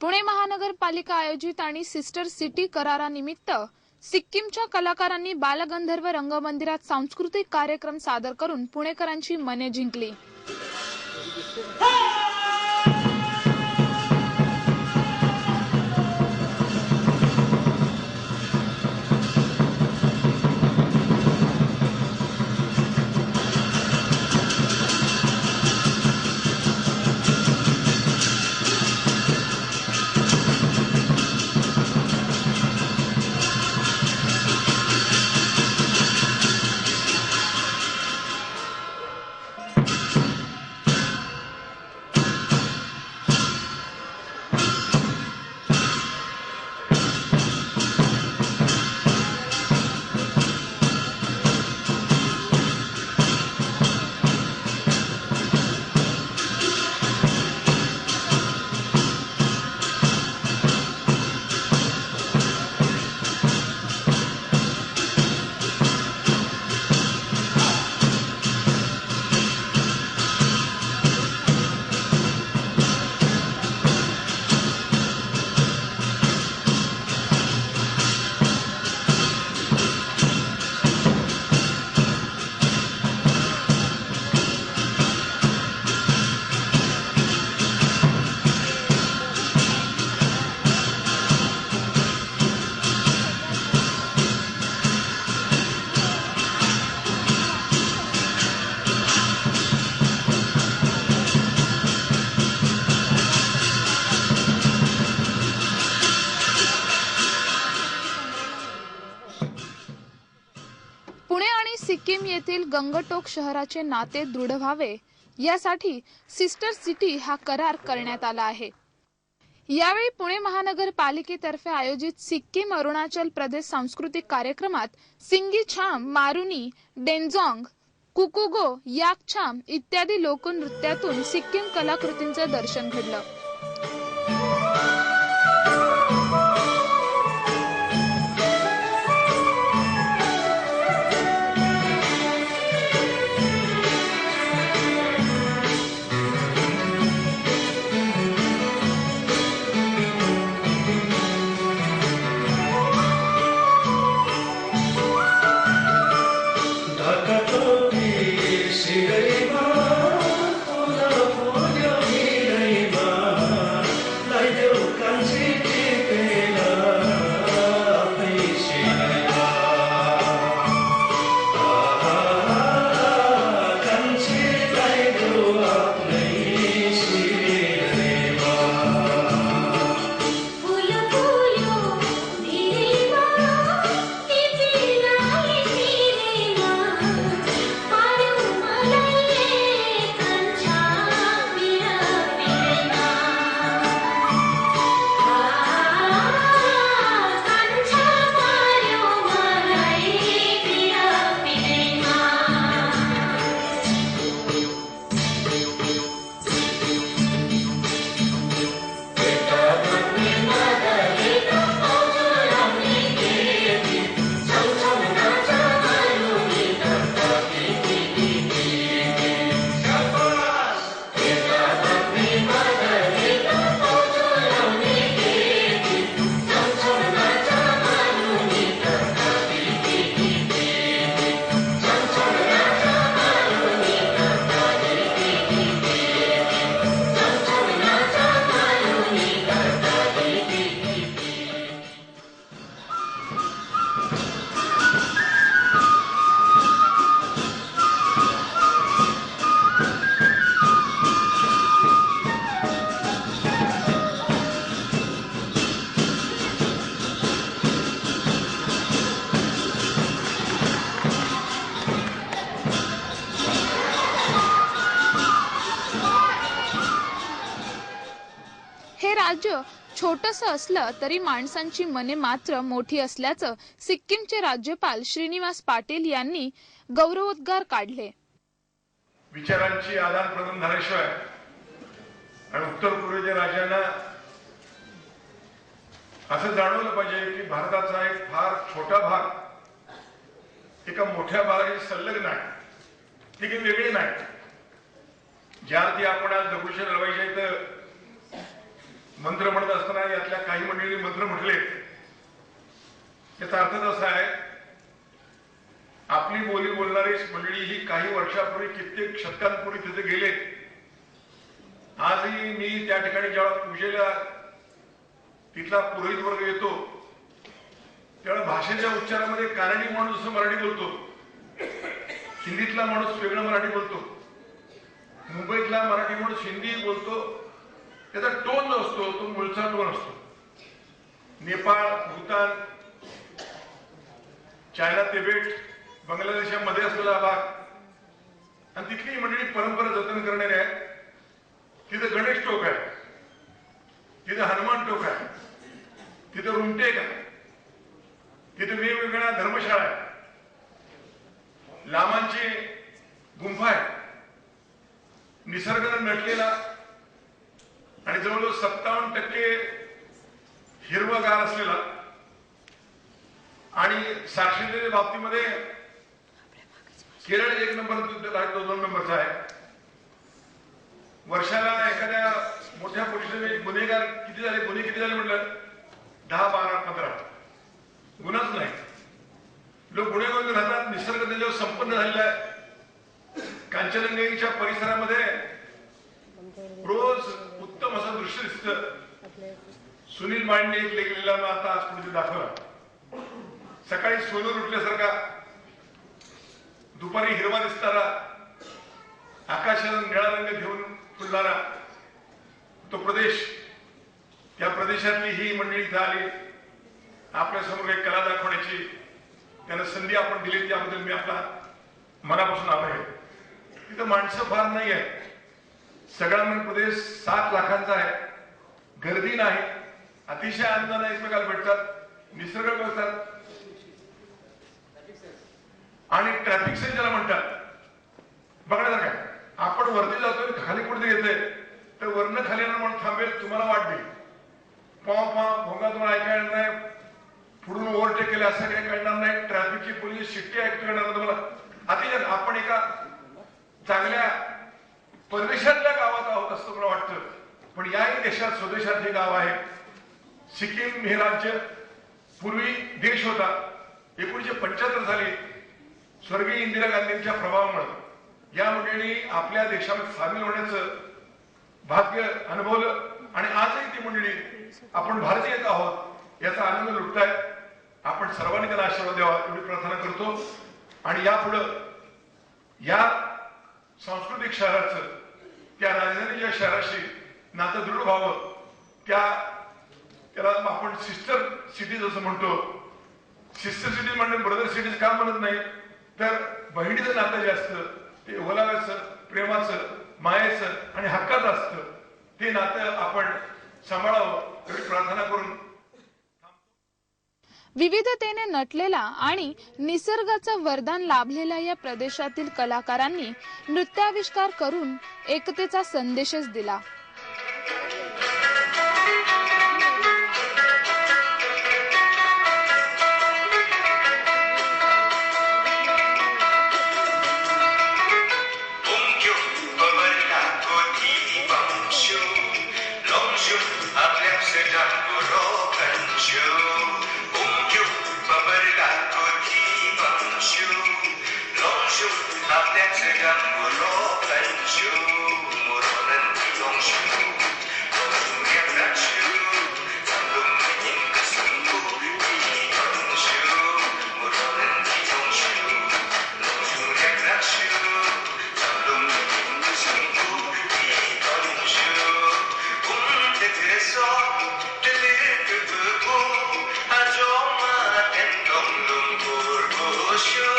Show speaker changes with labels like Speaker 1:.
Speaker 1: पुणे महानगरपालिका आयोजित आणि सिस्टर सिटी करारानिमित्त सिक्कीमच्या कलाकारांनी बालगंधर्व रंगमंदिरात सांस्कृतिक कार्यक्रम सादर करून पुणेकरांची मने जिंकली. पुणे आणि सिक्कीम येथील गंगटोक शहराचे नाते दृढ व्हावे यासाठी सिस्टर सिटी हा करार करण्यात आला आहे. यावेळी पुणे महानगरपालिकेतर्फे आयोजित सिक्कीम अरुणाचल प्रदेश सांस्कृतिक कार्यक्रमात सिंगी छाम मारुनी डेंजॉंग कुकुगो याकछाम इत्यादी लोकनृत्यातून सिक्कीम कलाकृतींचं दर्शन घडलं. राज्य छोटस असलं तरी माणसांची मने मात्र मोठी असल्याचं सिक्कीमचे राज्यपाल श्रीनिवास पाटील यांनी गौरवोद्गार काढले.
Speaker 2: विचारांची आदान प्रदान झाल्याशिवाय आणि उत्तर पूर्वेच्या राज्यांना असं जाणवलं पाहिजे की भारताचा एक फार छोटा भाग एका मोठ्या भागाशी संलग्न आहे. ती काही वेगळी नाही. ज्या अर्थी आपण आज दगडूशेठ हलवाईच्या इथं मंत्र म्हणत असताना यातल्या काही मंडळी मंत्र म्हटले. याचा अर्थच असा आहे आपली बोली बोलणारी मंडळी ही काही वर्षापूर्वी कित्येक शतकांपूर्वी तिथे गेले. आजही मी त्या ठिकाणी जेव्हा पूजेला तिथला पुरोहित वर्ग येतो त्यावेळेला भाषेच्या उच्चारामध्ये कानडी माणूस मराठी बोलतो हिंदीतला माणूस वेगळं मराठी बोलतो मुंबईतला मराठी माणूस हिंदी बोलतो त्याचा टोन जो असतो तो मूळचा टोन असतो. नेपाळ भूतान चायना तिबेट बांगलादेशामध्ये असलेला भाग. आणि तिथली मंडळी परंपरा जतन करणारी आहे. तिथं गणेश टोक आहे. तिथं हनुमान टोक आहे. तिथं रुमटेक आहे. तिथं वेगवेगळ्या धर्मशाळा आहे लामांची गुंफा आहे. निसर्गानं नटलेला आणि जवळजवळ सत्तावन्न टक्के हिरवगार असलेला आणि साक्षरतेच्या बाबतीमध्ये केरळ एक नंबर तो दोन नंबरचा आहे. वर्षाला एखाद्या मोठ्या पोलिसाने गुन्हेगार किती झाले? गुन्हे किती झाले म्हटलं? दहा बारा पंधरा. गुन्हाच नाही. लोक गुन्हेगार राहतात निसर्ग त्याच्यावर संपन्न झालेला आहे. कांचनगंगेच्या परिसरामध्ये रोज उत्तम असं दृश्य दिसत सुनील मांडने एक लेखलेला आता आज पुढे दाखवला. सकाळी सोलर उठल्यासारखा दुपारी हिरवा दिसणारा आकाशाला निळा रंग घेऊन फुलणारा तो प्रदेश. त्या प्रदेशातली ही मंडळी इथं आली. आपल्यासमोर एक कला दाखवण्याची त्यांना संधी आपण दिली. त्याबद्दल मी आपला मनापासून आभार आहे. तिथं माणसं फार नाही आहे सगळा प्रदेश सात लाखांचा आहे. गर्दी नाही. अतिशय आनंदाने एकमेकाला भेटतात. निसर्ग करतात. आणि ट्रॅफिक सेल ज्याला म्हणतात. बघण्याचं काय. आपण वरती जातोय खाली कुठे येते तर वरनं खाली येणार म्हणून थांबेल तुम्हाला वाट देईल. पाव पाव भोंगा तुम्हाला ऐकायला नाही. पुढून ओव्हरटेक केले असं काही कळणार नाही. ट्रॅफिकची पोलीस शिट्टी ऐकतो येणार तुम्हाला. अतिशय आपण एका चांगल्या परदेशातल्या गावात आहोत असं मला वाटतं. पण याही देशात स्वदेशात हे गाव आहे सिक्कीम हे राज्य पूर्वी देश होता. एकोणीशे पंच्याहत्तर साली स्वर्गीय इंदिरा गांधींच्या प्रभावामुळे या मंडळींनी आपल्या देशामध्ये सामील होण्याचं भाग्य अनुभवलं आणि आजही ती मंडळी आपण भारतीय आहोत याचा आनंद लुटताय. आपण सर्वांनी त्याला आशीर्वाद द्यावा एवढी प्रार्थना करतो. आणि यापुढं या सांस्कृतिक शहराचं त्या राजधानीच्या शहराशी नातं दृढ व्हावं. त्या त्याला आपण सिस्टर सिटीज असं म्हणतो. सिस्टर सिटीज म्हणजे ब्रदर सिटीज का म्हणत नाही? तर बहिणीचं नातं जे असतं ते ओलाव्याचं प्रेमाचं मायेचं आणि हक्काचं असतं. ते नातं आपण सांभाळावं एवढी प्रार्थना करून
Speaker 1: विविधतेने नटलेला आणि निसर्गाचं वरदान लाभलेल्या या प्रदेशातील कलाकारांनी नृत्याविष्कार करून एकतेचा संदेशच दिला.
Speaker 3: Yandım durmuşum